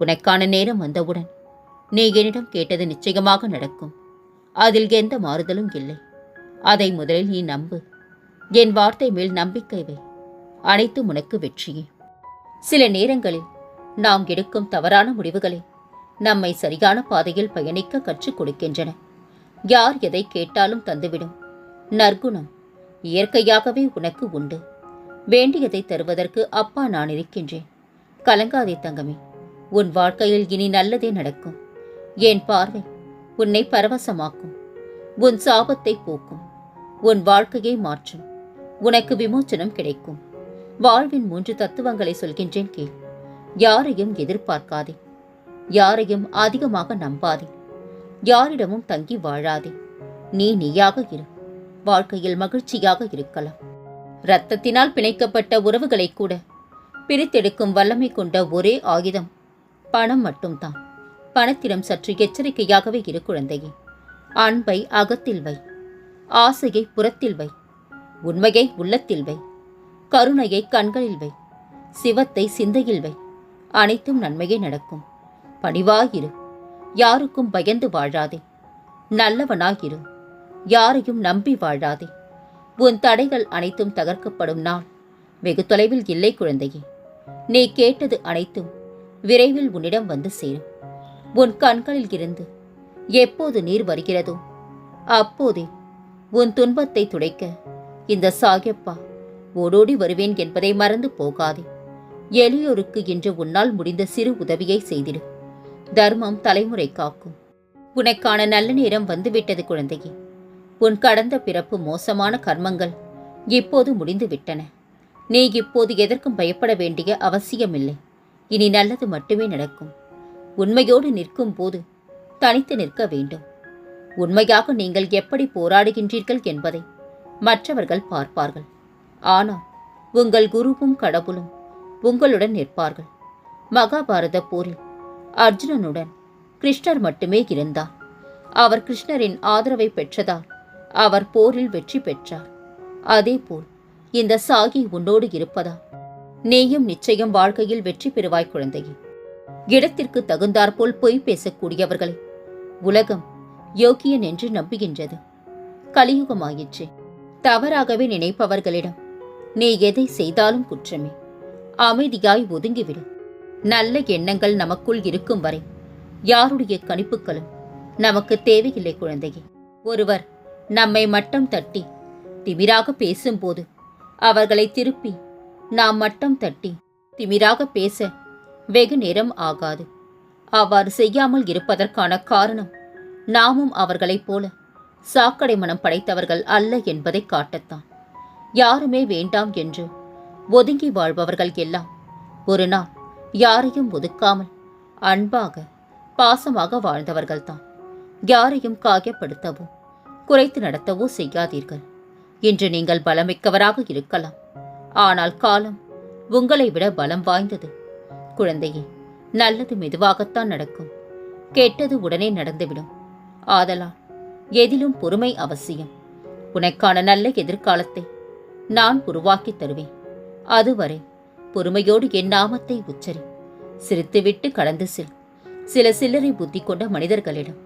உனக்கான நேரம் வந்தவுடன் நீ என்னிடம் கேட்டது நிச்சயமாக நடக்கும். அதில் எந்த மாறுதலும் இல்லை. அதை முதலில் நீ நம்பு. என் வார்த்தை மேல் நம்பிக்கை வை. அனைத்தும் உனக்கு வெற்றியே. சில நேரங்களில் நாம் எடுக்கும் தவறான முடிவுகளை நம்மை சரியான பாதையில் பயணிக்க கற்றுக் கொடுக்கின்றன. யார் எதை கேட்டாலும் தந்துவிடும். நற்குணம் இயற்கையாகவே உனக்கு உண்டு. வேண்டியதை தருவதற்கு அப்பா நான் இருக்கின்றேன். கலங்காதே தங்கமே. உன் வாழ்க்கையில் இனி நல்லதே நடக்கும். என் பார்வை உன்னை பரவசமாக்கும். உன் சாபத்தை போக்கும். உன் வாழ்க்கையை மாற்றும். உனக்கு விமோச்சனம் கிடைக்கும். வாழ்வின் மூன்று தத்துவங்களை சொல்கின்றேன் கேள். யாரையும் எதிர்பார்க்காதே. யாரையும் அதிகமாக நம்பாதே. யாரிடமும் தங்கி வாழாதே. நீ நீயாக இரு. வாழ்க்கையில் மகிழ்ச்சியாக இருக்கலாம். இரத்தத்தினால் பிணைக்கப்பட்ட உறவுகளை கூட பிரித்தெடுக்கும் வல்லமை கொண்ட ஒரே ஆயுதம் பணம் மட்டும்தான். பணத்திடம் சற்று எச்சரிக்கையாகவே இரு குழந்தையே. அன்பை அகத்தில் வை. ஆசையை புறத்தில் வை. உண்மையை உள்ளத்தில் வை. கருணையை கண்களில் வை. சிவத்தை சிந்தையில் வை. அனைத்தும் நன்மையே நடக்கும். பணிவாயிரு. யாருக்கும் பயந்து வாழாதே. நல்லவனாயிரு. யாரையும் நம்பி வாழாதே. உன் தடைகள் அனைத்தும் தகர்க்கப்படும் நாள். வெகு தொலைவில் இல்லை குழந்தையே. நீ கேட்டது அனைத்தும் விரைவில் உன்னிடம் வந்து சேரும். உன் கண்களில் இருந்து எப்போது நீர் வருகிறதோ அப்போதே உன் துன்பத்தை துடைக்க இந்த சாகியப்பா ஓடோடி வருவேன் என்பதை மறந்து போகாதே. எளியோருக்கு இன்று உன்னால் முடிந்த சிறு உதவியை செய்திடு. தர்மம் தலைமுறை காக்கும். உனக்கான நல்ல நேரம் வந்துவிட்டது குழந்தையே. உன் கடந்த பிறப்பு மோசமான கர்மங்கள் இப்போது முடிந்துவிட்டன. நீ இப்போது எதற்கும் பயப்பட வேண்டிய அவசியமில்லை. இனி நல்லது மட்டுமே நடக்கும். உண்மையோடு நிற்கும் போது தனித்து நிற்க வேண்டும். உண்மையாக நீங்கள் எப்படி போராடுகின்றீர்கள் என்பதை மற்றவர்கள் பார்ப்பார்கள். ஆனால் உங்கள் குருவும் கடவுளும் உங்களுடன் நிற்பார்கள். மகாபாரத போரில் அர்ஜுனனுடன் கிருஷ்ணர் மட்டுமே இருந்தார். அவர் கிருஷ்ணரின் ஆதரவை பெற்றதால் அவர் போரில் வெற்றி பெற்றார். அதேபோல் இந்த சாகி உன்னோடு இருப்பதா நீயும் நிச்சயம் வாழ்க்கையில் வெற்றி பெறுவாய் குழந்தையே. இடத்திற்கு தகுந்தாற்போல் பொய் பேசக்கூடியவர்களை உலகம் யோக்கியன் என்று நம்புகின்றது. கலியுகமாயிற்று தவறாகவே நினைப்பவர்களிடம் நீ எதை செய்தாலும் குற்றமே. அமைதியாய் ஒதுங்கிவிடு. நல்ல எண்ணங்கள் நமக்குள் இருக்கும் வரை யாருடைய கணிப்புகளும் நமக்கு தேவையில்லை குழந்தையே. ஒருவர் நம்மை மட்டம் தட்டி திமிராக பேசும்போது அவர்களை திருப்பி நாம் மட்டம் தட்டி திமிராக பேச வெகு நேரம் ஆகாது. அவ்வாறு செய்யாமல் இருப்பதற்கான காரணம் நாமும் அவர்களைப் போல சாக்கடை மனம் படைத்தவர்கள் அல்ல என்பதை காட்டத்தான். யாருமே வேண்டாம் என்று ஒதுங்கி வாழ்பவர்கள் எல்லாம் ஒரு நாள் யாரையும் ஒதுக்காமல் அன்பாக பாசமாக வாழ்ந்தவர்கள்தான். யாரையும் காயப்படுத்தவோ குறைத்து நடத்தவோ செய்யாதீர்கள். இன்று நீங்கள் பலமிக்கவராக இருக்கலாம். ஆனால் காலம் உங்களை விட பலம் வாய்ந்தது. குழந்தையே நல்லது மெதுவாகத்தான் நடக்கும். கெட்டது உடனே நடந்துவிடும். ஆதலால் எதிலும் பொறுமை அவசியம். உனக்கான நல்ல எதிர்காலத்தை நான் உருவாக்கித் தருவேன். அதுவரை பொறுமையோடு என் நாமத்தை உச்சரி. சிரித்துவிட்டு கடந்து செல். சில சில்லறை புத்தி கொண்ட மனிதர்களிடம்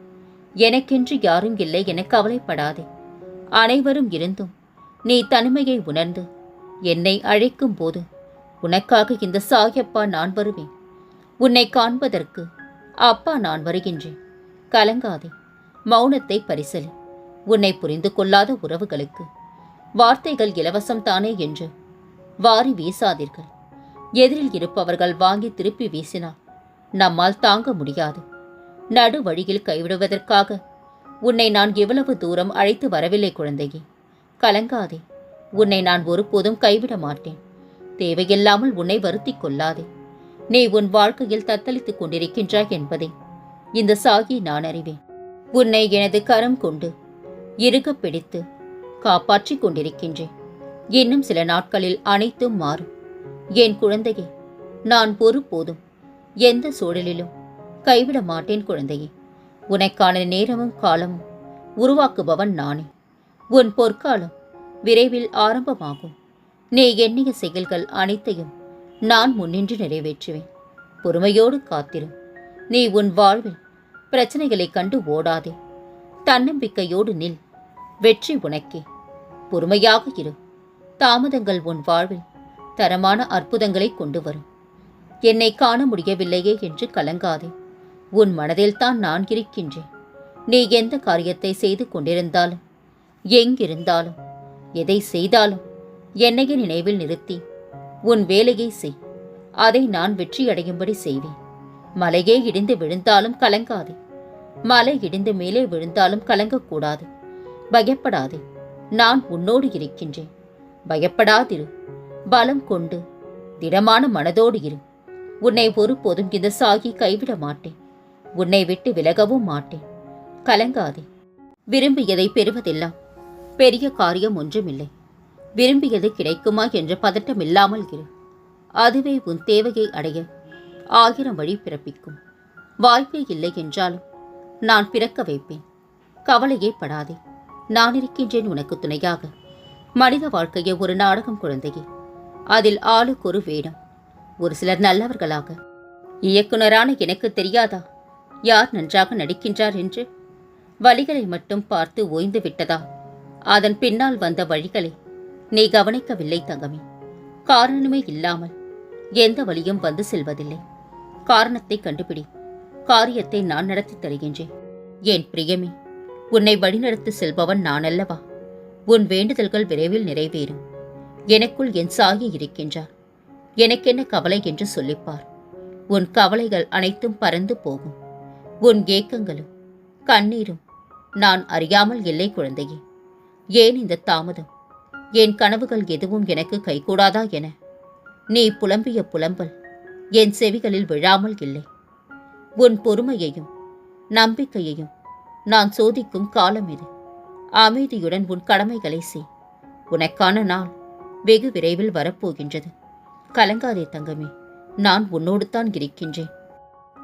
எனக்கென்று யாரும் இல்லை என கவலைப்படாதே. அனைவரும் இருந்தும் நீ தனிமையை உணர்ந்து என்னை அழைக்கும் போது உனக்காக இந்த சாயப்பா நான் வருவேன். உன்னை காண்பதற்கு அப்பா நான் வருகின்றேன். கலங்காதே மௌனத்தை பரிசலி. உன்னை புரிந்து கொள்ளாத உறவுகளுக்கு வார்த்தைகள் இலவசம் தானே என்று வாரி வீசாதீர்கள். எதிரில் இருப்பவர்கள் வாங்கி திருப்பி வீசினால் நம்மால் தாங்க முடியாது. நடு வழியில் கைவிடுவதற்காக உன்னை நான் எவ்வளவு தூரம் அழைத்து வரவில்லை குழந்தையே. கலங்காதே உன்னை நான் ஒருபோதும் கைவிட மாட்டேன். தேவையில்லாமல் உன்னை வருத்தி கொள்ளாதே. நீ உன் வாழ்க்கையில் தத்தளித்துக் கொண்டிருக்கின்றாய் என்பதை. இந்த சாகி நான் அறிவேன். உன்னை எனது கரம் கொண்டு இறுகப் பிடித்து காப்பாற்றிக் கொண்டிருக்கின்றேன். இன்னும் சில நாட்களில் அனைத்தும் மாறும். என் குழந்தையே நான் ஒருபோதும் எந்த சூழலிலும் கைவிட மாட்டேன் குழந்தையே. உனக்கான நேரமும் காலமும் உருவாக்குபவன் நானே. உன் பொற்காலம் விரைவில் ஆரம்பமாகும். நீ எண்ணிய செயல்கள் அனைத்தையும் நான் முன்னின்று நிறைவேற்றுவேன். பொறுமையோடு காத்திரும் நீ உன் வாழ்வில் பிரச்சனைகளை கண்டு ஓடாதே. தன்னம்பிக்கையோடு நில். வெற்றி உனக்கே. பொறுமையாக இரு. தாமதங்கள் உன் வாழ்வில் தரமான அற்புதங்களை கொண்டு வரும் என்னை காண முடியவில்லையே என்று கலங்காதே. உன் மனதில்தான் நான் இருக்கின்றேன். நீ எந்த காரியத்தை செய்து கொண்டிருந்தாலும் எங்கிருந்தாலும் எதை செய்தாலும் என்னையே நினைவில் நிறுத்தி உன் வேலையை செய். அதை நான் வெற்றியடையும்படி செய்வேன். மலையே இடிந்து விழுந்தாலும் கலங்காதே. மலை இடிந்து மேலே விழுந்தாலும் கலங்கக்கூடாது. பயப்படாதே. நான் உன்னோடு இருக்கின்றேன். பயப்படாதிரு. பலம் கொண்டு திடமான மனதோடு இரு. உன்னை ஒருபோதும் இந்த சாகி கைவிட மாட்டேன். உன்னை விட்டு விலகவும் மாட்டேன். கலங்காதே. விரும்பியதை பெறுவதெல்லாம் பெரிய காரியம் ஒன்றுமில்லை. விரும்பியது கிடைக்குமா என்ற பதட்டம் இல்லாமல் இரு. அதுவே உன் தேவையை அடைய ஆயிரம் வழி பிறப்பிக்கும். வாய்ப்பே இல்லை என்றாலும் நான் பிறக்க வைப்பேன். கவலையே படாதே. நான் இருக்கின்றேன் உனக்கு துணையாக. மனித வாழ்க்கையை ஒரு நாடகம் குழந்தையே. அதில் ஆளுக்கு ஒரு வேடம். ஒரு சிலர் நல்லவர்களாக. இயக்குனரான எனக்கு தெரியாதா? யார் நன்றாக நடிக்கின்றார் என்று? வழிகளை மட்டும் பார்த்து ஓய்ந்து விட்டதா? அதன் பின்னால் வந்த வழிகளை நீ கவனிக்கவில்லை தங்கமே. காரணமே இல்லாமல் எந்த வழியும் வந்து செல்வதில்லை. காரணத்தை கண்டுபிடி. காரியத்தை நான் நடத்தி தருகின்றேன். என் பிரியமே உன்னை வழிநடத்தி செல்பவன் நான் அல்லவா உன் வேண்டுதல்கள் விரைவில் நிறைவேறும். எனக்குள் என் சாகி இருக்கின்றார். எனக்கென்ன கவலை என்று சொல்லிப்பார். உன் கவலைகள் அனைத்தும் பறந்து போகும். உன் ஏக்கங்களும் கண்ணீரும் நான் அறியாமல் இல்லை குழந்தையே. ஏன் இந்த தாமதம்? என் கனவுகள் எதுவும் எனக்கு கைகூடாதா என? நீ புலம்பிய புலம்பல் என் செவிகளில் விழாமல் இல்லை. உன் பொறுமையையும் நம்பிக்கையையும் நான் சோதிக்கும் காலம் இது. அமைதியுடன் உன் கடமைகளை செய். உனக்கான நாள் வெகு விரைவில் வரப்போகின்றது. கலங்காதே தங்கமே நான் உன்னோடு தான் இருக்கின்றேன்.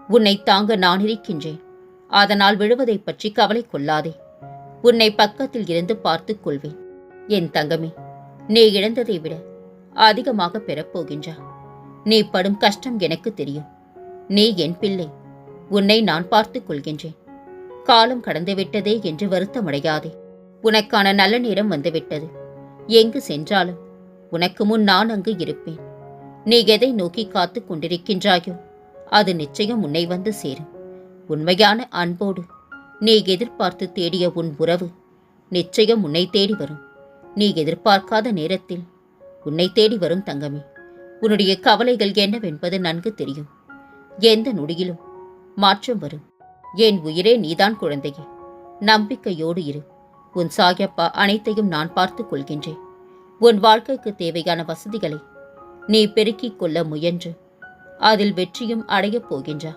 உன்னை தாங்க நான் இருக்கின்றேன். அதனால் விழுவதைப் பற்றி கவலை கொள்ளாதே. உன்னை பக்கத்தில் இருந்து பார்த்துக் கொள்வேன். என் தங்கமே நீ இழந்ததை விட அதிகமாக பெறப்போகின்றா. நீ படும் கஷ்டம் எனக்கு தெரியும். நீ என் பிள்ளை உன்னை நான் பார்த்துக் கொள்கின்றேன். காலம் கடந்து விட்டதே என்று வருத்தமடையாதே. உனக்கான நல்ல நேரம் வந்துவிட்டது. எங்கு சென்றாலும் உனக்கு முன் நான் அங்கு இருப்பேன். நீ எதை நோக்கி காத்துக் கொண்டிருக்கின்றாயோ அது நிச்சயம் உன்னை வந்து சேரும். உண்மையான அன்போடு நீ எதிர்பார்த்து தேடிய உன் உறவு நிச்சயம் உன்னை தேடி வரும். நீ எதிர்பார்க்காத நேரத்தில் உன்னை தேடி வரும் தங்கமே. உன்னுடைய கவலைகள் என்னவென்பது நன்கு தெரியும். எந்த நொடியிலும் மாற்றம் வரும். என் உயிரே நீதான் குழந்தையே. நம்பிக்கையோடு இரு. உன் சாயப்பா அனைத்தையும் நான் பார்த்துக் கொள்கின்றேன். உன் வாழ்க்கைக்கு தேவையான வசதிகளை நீ பெருக்கிக் கொள்ள முயன்று. அதில் வெற்றியும் அடையப் போகின்றா.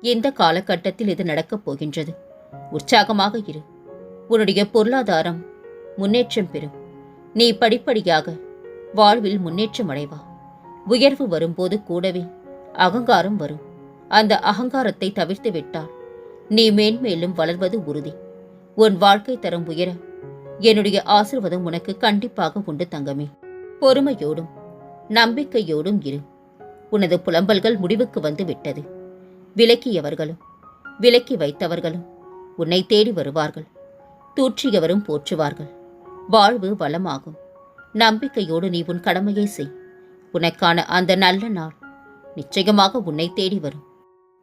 இந்த காலகட்டத்தில் இது நடக்கப் போகின்றது. உற்சாகமாக இரு. உன்னுடைய பொருளாதாரம் முன்னேற்றம் பெறும். நீ படிப்படியாக வாழ்வில் முன்னேற்றம் அடைவா. உயர்வு வரும்போது கூடவே அகங்காரம் வரும். அந்த அகங்காரத்தை தவிர்த்து விட்டால் நீ மேன்மேலும் வளர்வது உறுதி. உன் வாழ்க்கை தரம் உயர என்னுடைய ஆசிர்வாதம் உனக்கு கண்டிப்பாக உண்டு தங்கமே. பொறுமையோடும் நம்பிக்கையோடும் இரு. உனது புலம்பல்கள் முடிவுக்கு வந்து விட்டது. விலக்கியவர்களும் விலக்கி வைத்தவர்களும் உன்னை தேடி வருவார்கள். தூற்றியவரும் போற்றுவார்கள். வாழ்வு வளமாகும். நம்பிக்கையோடு நீ உன் கடமையை செய். உனக்கான அந்த நல்ல நாள் நிச்சயமாக உன்னை தேடி வரும்.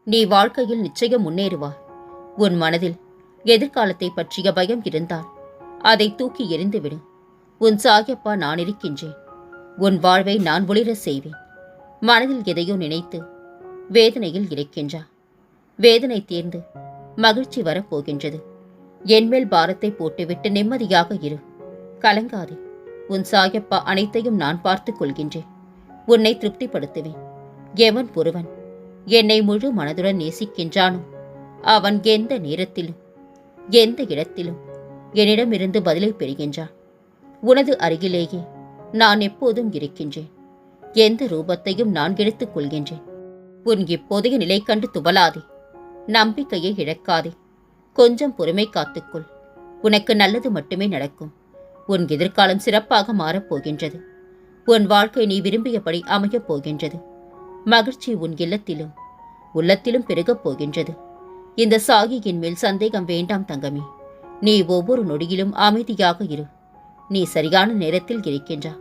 நீ வாழ்க்கையில் நிச்சயம் முன்னேறுவாய். உன் மனதில் எதிர்காலத்தை பற்றிய பயம் இருந்தால் அதை தூக்கி எறிந்துவிடு. உன் சாயப்பா நான் இருக்கின்றேன். உன் வாழ்வை நான் ஒளிர செய்வேன். மனதில் எதையோ நினைத்து வேதனையில் இருக்கின்றா. வேதனை தேர்ந்து மகிழ்ச்சி வரப்போகின்றது. என்மேல் பாரத்தை போட்டுவிட்டு நிம்மதியாக இரு. கலங்காதே. உன் சாயப்பா அனைத்தையும் நான் பார்த்துக் கொள்கின்றேன். உன்னை திருப்திப்படுத்துவேன். எவன் ஒருவன்? என்னை முழு மனதுடன் நேசிக்கின்றானோ? அவன் எந்த நேரத்திலும் எந்த இடத்திலும் என்னிடமிருந்து பதிலை பெறுகின்றான். உனது அருகிலேயே நான் எப்போதும் இருக்கின்றேன். எந்த ரூபத்தையும் நான் எடுத்துக் கொள்கின்றேன். உன் இப்போதைய நிலை கண்டு துவலாதே நம்பிக்கையை இழக்காதே. கொஞ்சம் பொறுமை காத்துக்கொள். உனக்கு நல்லது மட்டுமே நடக்கும். உன் எதிர்காலம் சிறப்பாக மாறப்போகின்றது உன் வாழ்க்கை நீ விரும்பியபடி அமையப் போகின்றது. மகிழ்ச்சி உன் இல்லத்திலும் உள்ளத்திலும் பெருகப் போகின்றது. இந்த சாகியின் மேல் சந்தேகம் வேண்டாம் தங்கமே. நீ ஒவ்வொரு நொடியிலும் அமைதியாக இரு. நீ சரியான நேரத்தில் இருக்கின்றா.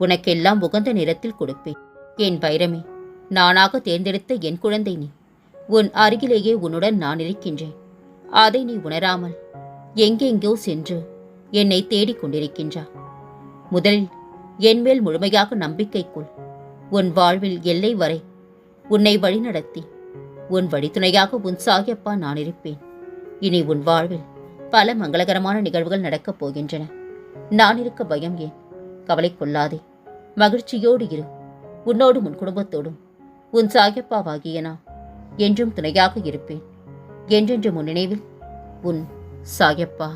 உனக்கெல்லாம் உகந்த நேரத்தில் கொடுப்பேன். என் வைரமே நானாக தேர்ந்தெடுத்த என் குழந்தை நீ. உன் அருகிலேயே உன்னுடன் நான் இருக்கின்றேன். அதை நீ உணராமல் எங்கெங்கோ சென்று என்னை தேடிக் கொண்டிருக்கின்றா முதலில் என் மேல் முழுமையாக நம்பிக்கை கொள். உன் வாழ்வில் எல்லை வரை உன்னை வழிநடத்தி உன் வழித்துணையாக உன் சாகியப்பா நான் இருப்பேன். இனி உன் வாழ்வில் பல மங்களகரமான நிகழ்வுகள் நடக்கப் போகின்றன. நான் இருக்க பயம் ஏன்? கவலை கொள்ளாதே. மகிழ்ச்சியோடு இரு. உன்னோடும் உன் குடும்பத்தோடும் உன் சாகியப்பாவாகிய நான் என்றும் துணையாக இருப்பேன். என்றென்று முன் நினைவில் உன் சாயப்பா.